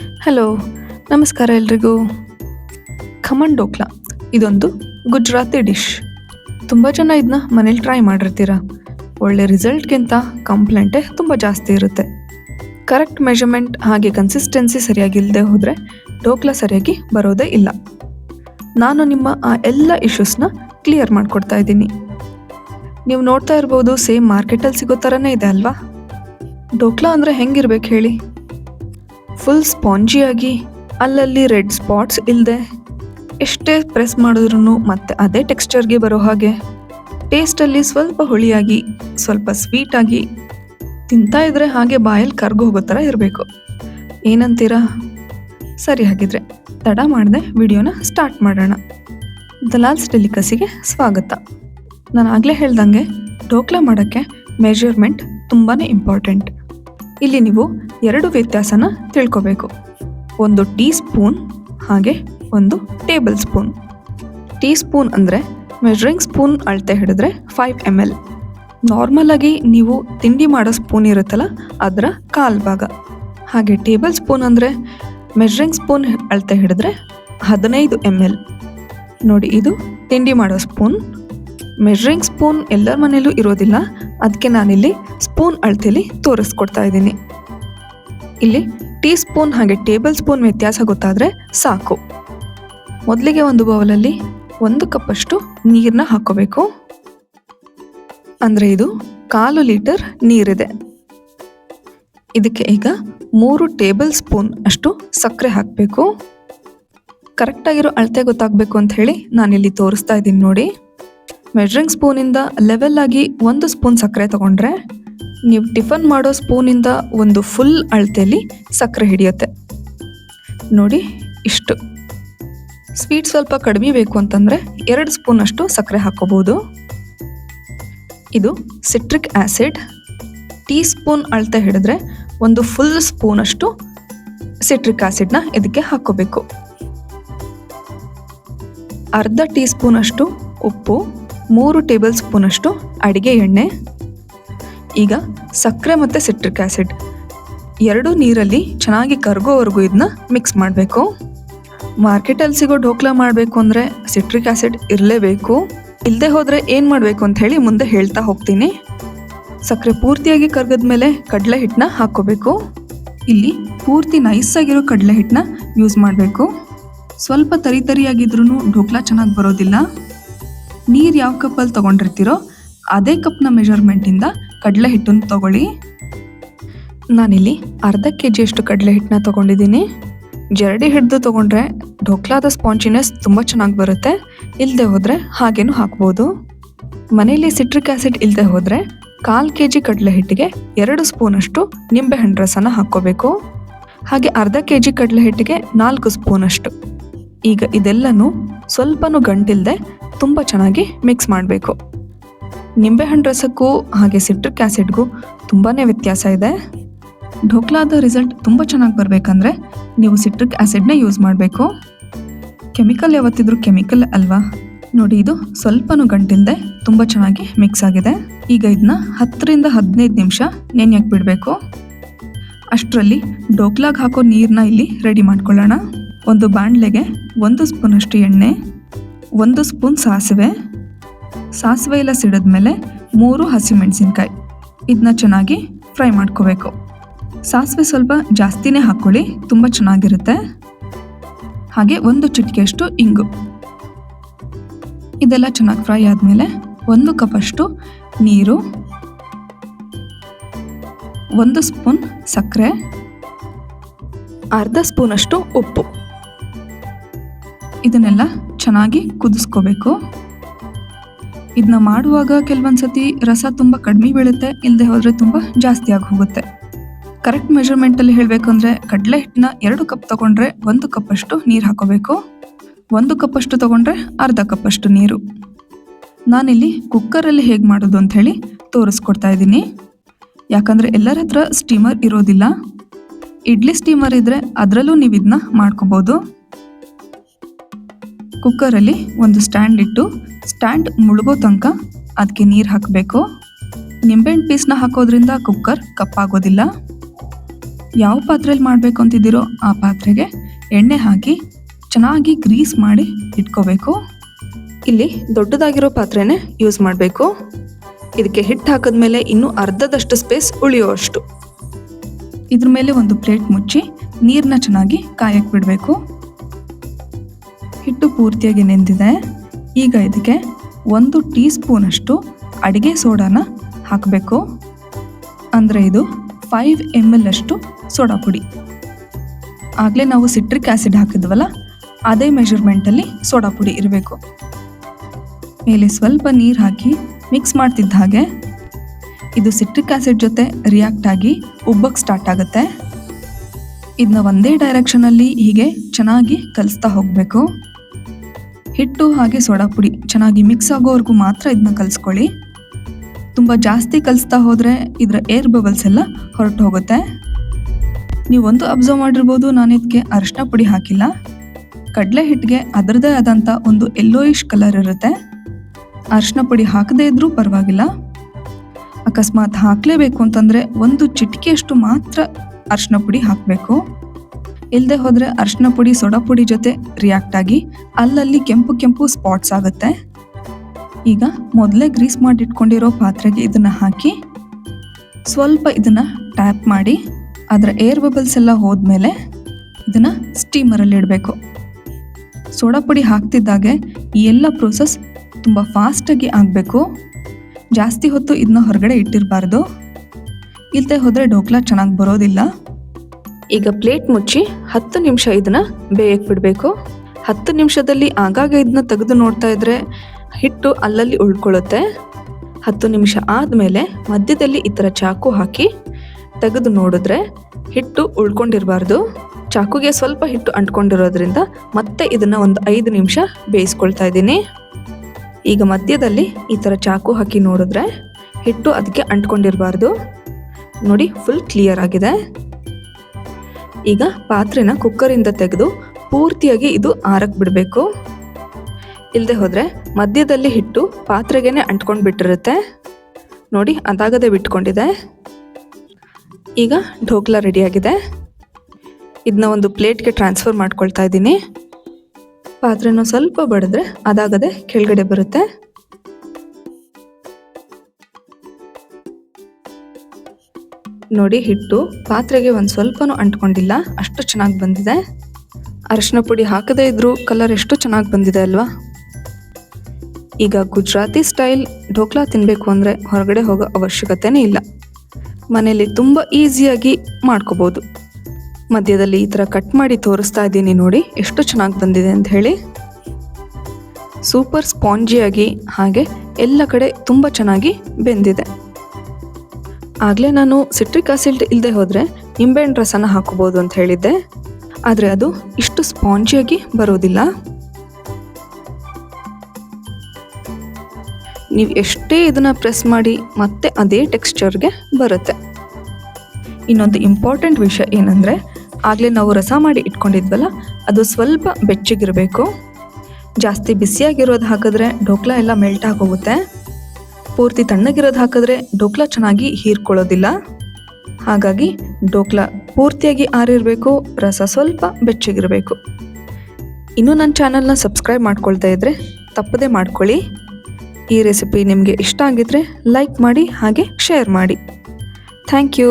Hello ನಮಸ್ಕಾರ ಎಲ್ರಿಗೂ. ಖಮನ್ ಡೋಕ್ಲಾ ಇದೊಂದು ಗುಜರಾತಿ ಡಿಶ್. ತುಂಬ ಜನ ಇದನ್ನ ಮನೇಲಿ ಟ್ರೈ ಮಾಡಿರ್ತೀರ? ಒಳ್ಳೆ ರಿಸಲ್ಟ್ಗಿಂತ ಕಂಪ್ಲೇಂಟೇ ತುಂಬ ಜಾಸ್ತಿ ಇರುತ್ತೆ. ಕರೆಕ್ಟ್ ಮೆಷರ್ಮೆಂಟ್ ಹಾಗೆ ಕನ್ಸಿಸ್ಟೆನ್ಸಿ ಸರಿಯಾಗಿಲ್ಲದೆ ಹೋದರೆ ಡೋಕ್ಲಾ ಸರಿಯಾಗಿ ಬರೋದೇ ಇಲ್ಲ. ನಾನು ನಿಮ್ಮ ಆ ಎಲ್ಲ ಇಶ್ಯೂಸ್ನ ಕ್ಲಿಯರ್ ಮಾಡಿಕೊಡ್ತಾ ಇದ್ದೀನಿ. ನೀವು ನೋಡ್ತಾ ಇರ್ಬೋದು ಸೇಮ್ ಮಾರ್ಕೆಟಲ್ಲಿ ಸಿಗೋ ಥರನೇ ಇದೆ ಅಲ್ವಾ? ಡೋಕ್ಲಾ ಅಂದರೆ ಹೆಂಗಿರ್ಬೇಕು ಹೇಳಿ? ಫುಲ್ ಸ್ಪಾಂಜಿಯಾಗಿ ಅಲ್ಲಲ್ಲಿ ರೆಡ್ ಸ್ಪಾಟ್ಸ್ ಇಲ್ಲದೆ ಎಷ್ಟೇ ಪ್ರೆಸ್ ಮಾಡಿದ್ರೂ ಮತ್ತೆ ಅದೇ ಟೆಕ್ಸ್ಚರ್ಗೆ ಬರೋ ಹಾಗೆ. ಟೇಸ್ಟಲ್ಲಿ ಸ್ವಲ್ಪ ಹುಳಿಯಾಗಿ, ಸ್ವಲ್ಪ ಸ್ವೀಟಾಗಿ ತಿಂತಾ ಇದ್ರೆ ಹಾಗೆ ಬಾಯಲ್ಲಿ ಕರ್ಗು ಹೋಗೋ ಥರ ಇರಬೇಕು. ಏನಂತೀರಾ? ಸರಿ ಹಾಗಿದ್ರೆ ತಡ ಮಾಡದೆ ವಿಡಿಯೋನ ಸ್ಟಾರ್ಟ್ ಮಾಡೋಣ. ದಲಾಲ್ಸ್ ಡೆಲಿಕಸಿಗೆ ಸ್ವಾಗತ. ನಾನು ಆಗಲೇ ಹೇಳ್ದಂಗೆ ಢೋಕ್ಲಾ ಮಾಡೋಕ್ಕೆ ಮೆಜರ್ಮೆಂಟ್ ತುಂಬಾ ಇಂಪಾರ್ಟೆಂಟ್ ಇಲ್ಲಿ ನೀವು ಎರಡು ವ್ಯತ್ಯಾಸನ ತಿಳ್ಕೋಬೇಕು. ಒಂದು ಟೀ ಸ್ಪೂನ್ ಹಾಗೆ ಒಂದು ಟೇಬಲ್ ಸ್ಪೂನ್. ಟೀ ಸ್ಪೂನ್ ಅಂದರೆ ಮೆಜರಿಂಗ್ ಸ್ಪೂನ್ ಅಳತೆ ಹಿಡಿದ್ರೆ ಫೈವ್ ಎಂ ಎಲ್. ನಾರ್ಮಲಾಗಿ ನೀವು ತಿಂಡಿ ಮಾಡೋ ಸ್ಪೂನ್ ಇರುತ್ತಲ್ಲ, ಅದರ ಕಾಲು ಭಾಗ. ಹಾಗೆ ಟೇಬಲ್ ಸ್ಪೂನ್ ಅಂದರೆ ಮೆಜರಿಂಗ್ ಸ್ಪೂನ್ ಅಳತೆ ಹಿಡಿದ್ರೆ ಹದಿನೈದು ಎಂ ಎಲ್. ನೋಡಿ, ಇದು ತಿಂಡಿ ಮಾಡೋ ಸ್ಪೂನ್. ಮೆಜರಿಂಗ್ ಸ್ಪೂನ್ ಎಲ್ಲರ ಮನೇಲೂ ಇರೋದಿಲ್ಲ ಅದಕ್ಕೆ ನಾನಿಲ್ಲಿ ಸ್ಪೂನ್ ಅಳತೆಯಲ್ಲಿ ತೋರಿಸ್ಕೊಡ್ತಾ ಇದ್ದೀನಿ. ಇಲ್ಲಿ ಟೀ ಸ್ಪೂನ್ ಹಾಗೆ ಟೇಬಲ್ ಸ್ಪೂನ್ ವ್ಯತ್ಯಾಸ ಗೊತ್ತಾದರೆ ಸಾಕು. ಮೊದಲಿಗೆ ಒಂದು ಬೌಲಲ್ಲಿ ಒಂದು ಕಪ್ಪಷ್ಟು ನೀರನ್ನ ಹಾಕೋಬೇಕು ಅಂದರೆ ಇದು ಕಾಲು ಲೀಟರ್ ನೀರಿದೆ. ಇದಕ್ಕೆ ಈಗ ಮೂರು ಟೇಬಲ್ ಸ್ಪೂನ್ ಅಷ್ಟು ಸಕ್ಕರೆ ಹಾಕಬೇಕು. ಕರೆಕ್ಟಾಗಿರೋ ಅಳತೆ ಗೊತ್ತಾಗಬೇಕು ಅಂತ ಹೇಳಿ ನಾನಿಲ್ಲಿ ತೋರಿಸ್ತಾ ಇದ್ದೀನಿ ನೋಡಿ. ಮೆಜರಿಂಗ್ ಸ್ಪೂನಿಂದ ಲೆವೆಲ್ ಆಗಿ ಒಂದು ಸ್ಪೂನ್ ಸಕ್ಕರೆ ತಗೊಂಡ್ರೆ ನೀವು ಟಿಫನ್ ಮಾಡೋ ಸ್ಪೂನಿಂದ ಒಂದು ಫುಲ್ ಅಳತೆಯಲ್ಲಿ ಸಕ್ಕರೆ ಹಿಡಿಯುತ್ತೆ. ನೋಡಿ ಇಷ್ಟು. ಸ್ವೀಟ್ ಸ್ವಲ್ಪ ಕಡಿಮೆ ಬೇಕು ಅಂತಂದರೆ ಎರಡು ಸ್ಪೂನ್ ಅಷ್ಟು ಸಕ್ಕರೆ ಹಾಕೋಬೋದು. ಇದು ಸಿಟ್ರಿಕ್ ಆ್ಯಸಿಡ್ ಟೀ ಸ್ಪೂನ್ ಅಳತೆ ಹಿಡಿದ್ರೆ ಒಂದು ಫುಲ್ ಸ್ಪೂನಷ್ಟು ಸಿಟ್ರಿಕ್ ಆ್ಯಸಿಡ್ನ ಇದಕ್ಕೆ ಹಾಕೋಬೇಕು. ಅರ್ಧ ಟೀ ಸ್ಪೂನ್ ಅಷ್ಟು ಉಪ್ಪು. ಮೂರು ಟೇಬಲ್ ಸ್ಪೂನಷ್ಟು ಅಡುಗೆ ಎಣ್ಣೆ, ಈಗ ಸಕ್ಕರೆ ಮತ್ತು ಸಿಟ್ರಿಕ್ ಆ್ಯಸಿಡ್ ಎರಡು ನೀರಲ್ಲಿ ಚೆನ್ನಾಗಿ ಕರಗೋವರೆಗೂ ಇದನ್ನ ಮಿಕ್ಸ್ ಮಾಡಬೇಕು. ಮಾರ್ಕೆಟಲ್ಲಿ ಸಿಗೋ ಢೋಕ್ಲಾ ಮಾಡಬೇಕು ಅಂದರೆ ಸಿಟ್ರಿಕ್ ಆ್ಯಸಿಡ್ ಇರಲೇಬೇಕು. ಇಲ್ಲದೆ ಹೋದರೆ ಏನು ಮಾಡಬೇಕು ಅಂತ ಹೇಳಿ ಮುಂದೆ ಹೇಳ್ತಾ ಹೋಗ್ತೀನಿ. ಸಕ್ಕರೆ ಪೂರ್ತಿಯಾಗಿ ಕರ್ಗದ ಮೇಲೆ ಕಡಲೆ ಹಿಟ್ಟನ್ನ ಹಾಕ್ಕೋಬೇಕು. ಇಲ್ಲಿ ಪೂರ್ತಿ ನೈಸಾಗಿರೋ ಕಡಲೆ ಹಿಟ್ಟನ್ನ ಯೂಸ್ ಮಾಡಬೇಕು. ಸ್ವಲ್ಪ ತರಿ ತರಿಯಾಗಿದ್ರೂ ಢೋಕ್ಲಾ ಚೆನ್ನಾಗಿ ಬರೋದಿಲ್ಲ. ನೀರು ಯಾವ ಕಪ್ಪಲ್ಲಿ ತೊಗೊಂಡಿರ್ತೀರೋ ಅದೇ ಕಪ್ನ ಮೆಜರ್ಮೆಂಟಿಂದ ಕಡಲೆ ಹಿಟ್ಟನ್ನು ತಗೊಳ್ಳಿ. ನಾನಿಲ್ಲಿ ಅರ್ಧ ಕೆ ಜಿಯಷ್ಟು ಕಡಲೆ ಹಿಟ್ಟನ್ನ ತೊಗೊಂಡಿದ್ದೀನಿ. ಜರಡಿ ಹಿಡ್ದು ತೊಗೊಂಡ್ರೆ ಢೋಕ್ಲಾದ ಸ್ಪಾಂಚಿನೆಸ್ ತುಂಬ ಚೆನ್ನಾಗಿ ಬರುತ್ತೆ. ಇಲ್ಲದೆ ಹೋದರೆ ಹಾಗೇನೂ ಹಾಕ್ಬೋದು. ಮನೆಯಲ್ಲಿ ಸಿಟ್ರಿಕ್ ಆ್ಯಸಿಡ್ ಇಲ್ಲದೆ ಹೋದರೆ ಕಾಲು ಕೆ ಜಿ ಕಡಲೆ ಹಿಟ್ಟಿಗೆ ಎರಡು ಸ್ಪೂನಷ್ಟು ನಿಂಬೆಹಣ್ಣು ರಸನ ಹಾಕ್ಕೋಬೇಕು. ಹಾಗೆ ಅರ್ಧ ಕೆ ಜಿ ಕಡಲೆ ಹಿಟ್ಟಿಗೆ ನಾಲ್ಕು ಸ್ಪೂನಷ್ಟು ಈಗ ಇದೆಲ್ಲನೂ ಸ್ವಲ್ಪನೂ ಗಂಟಿಲ್ಲದೆ ತುಂಬ ಚೆನ್ನಾಗಿ ಮಿಕ್ಸ್ ಮಾಡಬೇಕು. ನಿಂಬೆಹಣ್ಣು ರಸಕ್ಕೂ ಹಾಗೆ ಸಿಟ್ರಿಕ್ ಆ್ಯಸಿಡ್ಗೂ ತುಂಬಾ ವ್ಯತ್ಯಾಸ ಇದೆ. ಢೋಕ್ಲಾದ ರಿಸಲ್ಟ್ ತುಂಬ ಚೆನ್ನಾಗಿ ಬರಬೇಕಂದ್ರೆ ನೀವು ಸಿಟ್ರಿಕ್ ಆ್ಯಸಿಡ್ನೇ ಯೂಸ್ ಮಾಡಬೇಕು. ಕೆಮಿಕಲ್ ಯಾವತ್ತಿದ್ರೂ ಕೆಮಿಕಲ್ ಅಲ್ವಾ? ನೋಡಿ ಇದು ಸ್ವಲ್ಪನೂ ಗಂಟಿಲ್ಲದೆ ತುಂಬ ಚೆನ್ನಾಗಿ ಮಿಕ್ಸ್ ಆಗಿದೆ. ಈಗ ಇದನ್ನ ಹತ್ತರಿಂದ ಹದಿನೈದು ನಿಮಿಷ ನೆನೆಯಕ್ಕೆ ಬಿಡಬೇಕು. ಅಷ್ಟರಲ್ಲಿ ಡೋಕ್ಲಾಗ್ ಹಾಕೋ ನೀರನ್ನ ಇಲ್ಲಿ ರೆಡಿ ಮಾಡ್ಕೊಳ್ಳೋಣ. ಒಂದು ಬಾಣಲೆಗೆ ಒಂದು ಸ್ಪೂನಷ್ಟು ಎಣ್ಣೆ, ಒಂದು ಸ್ಪೂನ್ ಸಾಸಿವೆ ಸಾಸಿವೆ ಎಲ್ಲ ಸಿಡಿದ್ಮೇಲೆ ಮೂರು ಹಸಿಮೆಣಸಿನ್ಕಾಯಿ. ಇದನ್ನ ಚೆನ್ನಾಗಿ ಫ್ರೈ ಮಾಡ್ಕೋಬೇಕು. ಸಾಸಿವೆ ಸ್ವಲ್ಪ ಜಾಸ್ತಿನೇ ಹಾಕ್ಕೊಳ್ಳಿ, ತುಂಬ ಚೆನ್ನಾಗಿರುತ್ತೆ. ಹಾಗೆ ಒಂದು ಚಿಟಿಕೆಯಷ್ಟು ಇಂಗು. ಇದೆಲ್ಲ ಚೆನ್ನಾಗಿ ಫ್ರೈ ಆದಮೇಲೆ ಒಂದು ಕಪ್ಪಷ್ಟು ನೀರು, ಒಂದು ಸ್ಪೂನ್ ಸಕ್ಕರೆ, ಅರ್ಧ ಸ್ಪೂನಷ್ಟು ಉಪ್ಪು. ಇದನ್ನೆಲ್ಲ ಚೆನ್ನಾಗಿ ಕುದಿಸ್ಕೋಬೇಕು. ಇದನ್ನ ಮಾಡುವಾಗ ಕೆಲವೊಂದು ಸತಿ ರಸ ತುಂಬ ಕಡಿಮೆ ಬೀಳುತ್ತೆ ಇಲ್ಲದೆ ಹೋದರೆ ತುಂಬ ಜಾಸ್ತಿ ಆಗಿ ಹೋಗುತ್ತೆ ಕರೆಕ್ಟ್ ಮೆಷರ್ಮೆಂಟಲ್ಲಿ ಹೇಳಬೇಕು ಅಂದರೆ ಕಡಲೆ ಹಿಟ್ಟನ್ನ ಎರಡು ಕಪ್ ತಗೊಂಡ್ರೆ ಒಂದು ಕಪ್ಪಷ್ಟು ನೀರು ಹಾಕೋಬೇಕು. ಒಂದು ಕಪ್ಪಷ್ಟು ತಗೊಂಡ್ರೆ ಅರ್ಧ ಕಪ್ಪಷ್ಟು ನೀರು. ನಾನಿಲ್ಲಿ ಕುಕ್ಕರಲ್ಲಿ ಹೇಗೆ ಮಾಡೋದು ಅಂತ ಹೇಳಿ ತೋರಿಸ್ಕೊಡ್ತಾ ಇದ್ದೀನಿ. ಯಾಕಂದರೆ ಎಲ್ಲರ ಹತ್ರ ಸ್ಟೀಮರ್ ಇರೋದಿಲ್ಲ. ಇಡ್ಲಿ ಸ್ಟೀಮರ್ ಇದ್ದರೆ ಅದರಲ್ಲೂ ನೀವು ಇದನ್ನ ಮಾಡ್ಕೋಬೋದು. ಕುಕ್ಕರಲ್ಲಿ ಒಂದು ಸ್ಟ್ಯಾಂಡ್ ಇಟ್ಟು ಸ್ಟ್ಯಾಂಡ್ ಮುಳುಗೋ ತನಕ ಅದಕ್ಕೆ ನೀರು ಹಾಕಬೇಕು. ನಿಂಬೆಹಣ್ಣು ಪೀಸ್ನ ಹಾಕೋದ್ರಿಂದ ಕುಕ್ಕರ್ ಕಪ್ಪಾಗೋದಿಲ್ಲ. ಯಾವ ಪಾತ್ರೆಯಲ್ಲಿ ಮಾಡಬೇಕು ಅಂತಿದ್ದೀರೋ ಆ ಪಾತ್ರೆಗೆ ಎಣ್ಣೆ ಹಾಕಿ ಚೆನ್ನಾಗಿ ಗ್ರೀಸ್ ಮಾಡಿ ಇಟ್ಕೋಬೇಕು. ಇಲ್ಲಿ ದೊಡ್ಡದಾಗಿರೋ ಪಾತ್ರೆನೇ ಯೂಸ್ ಮಾಡಬೇಕು. ಇದಕ್ಕೆ ಹಿಟ್ಟು ಹಾಕಿದ್ಮೇಲೆ ಇನ್ನೂ ಅರ್ಧದಷ್ಟು ಸ್ಪೇಸ್ ಉಳಿಯುವಷ್ಟು ಇದ್ರ ಮೇಲೆ ಒಂದು ಪ್ಲೇಟ್ ಮುಚ್ಚಿ ನೀರನ್ನ ಚೆನ್ನಾಗಿ ಕಾಯಕ್ಕೆ ಬಿಡಬೇಕು. ಹಿಟ್ಟು ಪೂರ್ತಿಯಾಗಿ ನೆಂದಿದೆ. ಈಗ ಇದಕ್ಕೆ ಒಂದು ಟೀ ಸ್ಪೂನಷ್ಟು ಅಡುಗೆ ಸೋಡಾನ ಹಾಕಬೇಕು. ಅಂದರೆ ಇದು ಫೈವ್ ಎಂ ಎಲ್ ಅಷ್ಟು ಸೋಡಾ ಪುಡಿ. ಆಗಲೇ ನಾವು ಸಿಟ್ರಿಕ್ ಆ್ಯಸಿಡ್ ಹಾಕಿದ್ವಲ್ಲ, ಅದೇ ಮೆಷರ್ಮೆಂಟಲ್ಲಿ ಸೋಡಾ ಪುಡಿ ಇರಬೇಕು. ಮೇಲೆ ಸ್ವಲ್ಪ ನೀರು ಹಾಕಿ ಮಿಕ್ಸ್ ಮಾಡ್ತಿದ್ದ ಹಾಗೆ, ಇದು ಸಿಟ್ರಿಕ್ ಆ್ಯಸಿಡ್ ಜೊತೆ ರಿಯಾಕ್ಟ್ ಆಗಿ ಉಬ್ಬಕ್ಕೆ ಸ್ಟಾರ್ಟ್ ಆಗುತ್ತೆ. ಇದನ್ನ ಒಂದೇ ಡೈರೆಕ್ಷನಲ್ಲಿ ಹೀಗೆ ಚೆನ್ನಾಗಿ ಕಲಿಸ್ತಾ ಹೋಗಬೇಕು. ಹಿಟ್ಟು ಹಾಗೆ ಸೋಡಾ ಪುಡಿ ಚೆನ್ನಾಗಿ ಮಿಕ್ಸ್ ಆಗೋವರೆಗೂ ಮಾತ್ರ ಇದನ್ನ ಕಲಿಸ್ಕೊಳ್ಳಿ. ತುಂಬ ಜಾಸ್ತಿ ಕಲಿಸ್ತಾ ಹೋದರೆ ಇದರ ಏರ್ ಬಬಲ್ಸ್ ಎಲ್ಲ ಹೊರಟು ಹೋಗುತ್ತೆ. ನೀವು ಒಂದು ಅಬ್ಸರ್ವ್ ಮಾಡಿರ್ಬೋದು, ನಾನು ಇದಕ್ಕೆ ಅರಿಶಿನ ಪುಡಿ ಹಾಕಿಲ್ಲ. ಕಡಲೆ ಹಿಟ್ಟಿಗೆ ಅದರದೇ ಆದಂಥ ಒಂದು ಎಲ್ಲೋಯಿಶ್ ಕಲರ್ ಇರುತ್ತೆ. ಅರಿಶಿನ ಪುಡಿ ಹಾಕದೇ ಇದ್ರೂ ಪರವಾಗಿಲ್ಲ. ಅಕಸ್ಮಾತ್ ಹಾಕಲೇಬೇಕು ಅಂತಂದರೆ ಒಂದು ಚಿಟಿಕೆಯಷ್ಟು ಮಾತ್ರ ಅರಿಶಿನ ಪುಡಿ ಹಾಕಬೇಕು. ಇಲ್ಲದೆ ಹೋದರೆ ಅರಿಶಿನ ಪುಡಿ, ಸೋಡಾ ಪುಡಿ ಜೊತೆ ರಿಯಾಕ್ಟ್ ಆಗಿ ಅಲ್ಲಲ್ಲಿ ಕೆಂಪು ಕೆಂಪು ಸ್ಪಾಟ್ಸ್ ಆಗುತ್ತೆ. ಈಗ ಮೊದಲೇ ಗ್ರೀಸ್ ಮಾಡಿ ಇಟ್ಕೊಂಡಿರೋ ಪಾತ್ರೆಗೆ ಇದನ್ನು ಹಾಕಿ ಸ್ವಲ್ಪ ಇದನ್ನು ಟ್ಯಾಪ್ ಮಾಡಿ ಅದರ ಏರ್ ಬಬಲ್ಸ್ ಎಲ್ಲ ಹೋದ್ಮೇಲೆ ಇದನ್ನು ಸ್ಟೀಮರಲ್ಲಿ ಇಡಬೇಕು. ಸೋಡಾ ಪುಡಿ ಹಾಕ್ತಿದ್ದಾಗೆ ಈ ಎಲ್ಲ ಪ್ರೋಸೆಸ್ ತುಂಬ ಫಾಸ್ಟಾಗಿ ಆಗಬೇಕು. ಜಾಸ್ತಿ ಹೊತ್ತು ಇದನ್ನ ಹೊರಗಡೆ ಇಟ್ಟಿರಬಾರ್ದು. ಇಲ್ಲದೆ ಹೋದರೆ ಡೋಕ್ಲಾ ಚೆನ್ನಾಗಿ ಬರೋದಿಲ್ಲ. ಈಗ ಪ್ಲೇಟ್ ಮುಚ್ಚಿ ಹತ್ತು ನಿಮಿಷ ಇದನ್ನ ಬೇಯಕ್ಕೆ ಬಿಡಬೇಕು. ಹತ್ತು ನಿಮಿಷದಲ್ಲಿ ಆಗಾಗ ಇದನ್ನ ತೆಗೆದು ನೋಡ್ತಾ ಇದ್ರೆ ಹಿಟ್ಟು ಅಲ್ಲಲ್ಲಿ ಉಳ್ಕೊಳ್ಳುತ್ತೆ. ಹತ್ತು ನಿಮಿಷ ಆದಮೇಲೆ ಮಧ್ಯದಲ್ಲಿ ಈ ಥರ ಚಾಕು ಹಾಕಿ ತೆಗೆದು ನೋಡಿದ್ರೆ ಹಿಟ್ಟು ಉಳ್ಕೊಂಡಿರಬಾರ್ದು. ಚಾಕುಗೆ ಸ್ವಲ್ಪ ಹಿಟ್ಟು ಅಂಟ್ಕೊಂಡಿರೋದ್ರಿಂದ ಮತ್ತೆ ಇದನ್ನ ಒಂದು ಐದು ನಿಮಿಷ ಬೇಯಿಸ್ಕೊಳ್ತಾ ಇದ್ದೀನಿ. ಈಗ ಮಧ್ಯದಲ್ಲಿ ಈ ಥರ ಚಾಕು ಹಾಕಿ ನೋಡಿದ್ರೆ ಹಿಟ್ಟು ಅದಕ್ಕೆ ಅಂಟ್ಕೊಂಡಿರಬಾರ್ದು. ನೋಡಿ ಫುಲ್ ಕ್ಲಿಯರ್ ಆಗಿದೆ. ಈಗ ಪಾತ್ರೆನ ಕುಕ್ಕರಿಂದ ತೆಗೆದು ಪೂರ್ತಿಯಾಗಿ ಇದು ಆರಕ್ ಬಿಡಬೇಕು. ಇಲ್ಲದೆ ಹೋದರೆ ಮಧ್ಯದಲ್ಲಿ ಹಿಟ್ಟು ಪಾತ್ರೆಗೇನೆ ಅಂಟ್ಕೊಂಡು ಬಿಟ್ಟಿರುತ್ತೆ. ನೋಡಿ, ಅದಾಗದೆ ಬಿಟ್ಕೊಂಡಿದೆ. ಈಗ ಢೋಕ್ಲಾ ರೆಡಿಯಾಗಿದೆ ಇದನ್ನ ಒಂದು ಪ್ಲೇಟ್ಗೆ ಟ್ರಾನ್ಸ್ಫರ್ ಮಾಡ್ಕೊಳ್ತಾ ಇದ್ದೀನಿ. ಪಾತ್ರೆನ ಸ್ವಲ್ಪ ಬಡಿದ್ರೆ ಅದಾಗದೆ ಕೆಳಗಡೆ ಬರುತ್ತೆ. ನೋಡಿ ಹಿಟ್ಟು. ಪಾತ್ರೆಗೆ ಒಂದು ಸ್ವಲ್ಪನೂ ಅಂಟ್ಕೊಂಡಿಲ್ಲ. ಅಷ್ಟು ಚೆನ್ನಾಗಿ ಬಂದಿದೆ. ಅರಶಿನ ಪುಡಿ ಹಾಕದೇ ಇದ್ರೂ ಕಲರ್ ಎಷ್ಟು ಚೆನ್ನಾಗಿ ಬಂದಿದೆ ಅಲ್ವಾ? ಈಗ ಗುಜರಾತಿ ಸ್ಟೈಲ್ ಢೋಕ್ಲಾ ತಿನ್ನಬೇಕು ಅಂದರೆ ಹೊರಗಡೆ ಹೋಗೋ ಅವಶ್ಯಕತೆನೇ ಇಲ್ಲ. ಮನೆಯಲ್ಲಿ ತುಂಬ ಈಸಿಯಾಗಿ ಮಾಡ್ಕೋಬೋದು. ಮಧ್ಯದಲ್ಲಿ ಈ ಥರ ಕಟ್ ಮಾಡಿ ತೋರಿಸ್ತಾ ಇದ್ದೀನಿ ನೋಡಿ, ಎಷ್ಟು ಚೆನ್ನಾಗಿ ಬಂದಿದೆ ಅಂತ ಹೇಳಿ. ಸೂಪರ್ ಸ್ಪಾಂಜಿಯಾಗಿ ಹಾಗೆ ಎಲ್ಲ ಕಡೆ ತುಂಬ ಚೆನ್ನಾಗಿ ಬೆಂದಿದೆ. ಆಗಲೇ ನಾನು ಸಿಟ್ರಿಕ್ ಆಸಿಡ್ ಇಲ್ಲದೆ ಹೋದರೆ ನಿಂಬೆಹಣ್ಣು ರಸನ ಹಾಕೋಬೋದು ಅಂತ ಹೇಳಿದ್ದೆ. ಆದರೆ ಅದು ಇಷ್ಟು ಸ್ಪಾಂಜಿಯಾಗಿ ಬರೋದಿಲ್ಲ. ನೀವು ಎಷ್ಟೇ ಇದನ್ನು ಪ್ರೆಸ್ ಮಾಡಿ ಮತ್ತೆ ಅದೇ ಟೆಕ್ಸ್ಚರ್ಗೆ ಬರುತ್ತೆ. ಇನ್ನೊಂದು ಇಂಪಾರ್ಟೆಂಟ್ ವಿಷಯ ಏನಂದರೆ, ಆಗಲೇ ನಾವು ರಸ ಮಾಡಿ ಇಟ್ಕೊಂಡಿದ್ವಲ್ಲ, ಅದು ಸ್ವಲ್ಪ ಬೆಚ್ಚಗಿರಬೇಕು. ಜಾಸ್ತಿ ಬಿಸಿಯಾಗಿರೋದು ಹಾಕಿದ್ರೆ ಢೋಕ್ಲಾ ಎಲ್ಲ ಮೆಲ್ಟ್ ಆಗೋಗುತ್ತೆ. ಪೂರ್ತಿ ತಣ್ಣಗಿರೋದು ಹಾಕಿದ್ರೆ ಡೋಕ್ಲಾ ಚೆನ್ನಾಗಿ ಹೀರ್ಕೊಳ್ಳೋದಿಲ್ಲ. ಹಾಗಾಗಿ ಡೋಕ್ಲಾ ಪೂರ್ತಿಯಾಗಿ ಆರಿರಬೇಕು, ರಸ ಸ್ವಲ್ಪ ಬೆಚ್ಚಗಿರಬೇಕು. ಇನ್ನೂ ನನ್ನ ಚಾನಲ್ನ ಸಬ್ಸ್ಕ್ರೈಬ್ ಮಾಡ್ಕೊಳ್ತಾ ಇದ್ದರೆ ತಪ್ಪದೇ ಮಾಡ್ಕೊಳ್ಳಿ. ಈ ರೆಸಿಪಿ ನಿಮಗೆ ಇಷ್ಟ ಆಗಿದ್ರೆ ಲೈಕ್ ಮಾಡಿ, ಹಾಗೆ ಶೇರ್ ಮಾಡಿ. Thank you.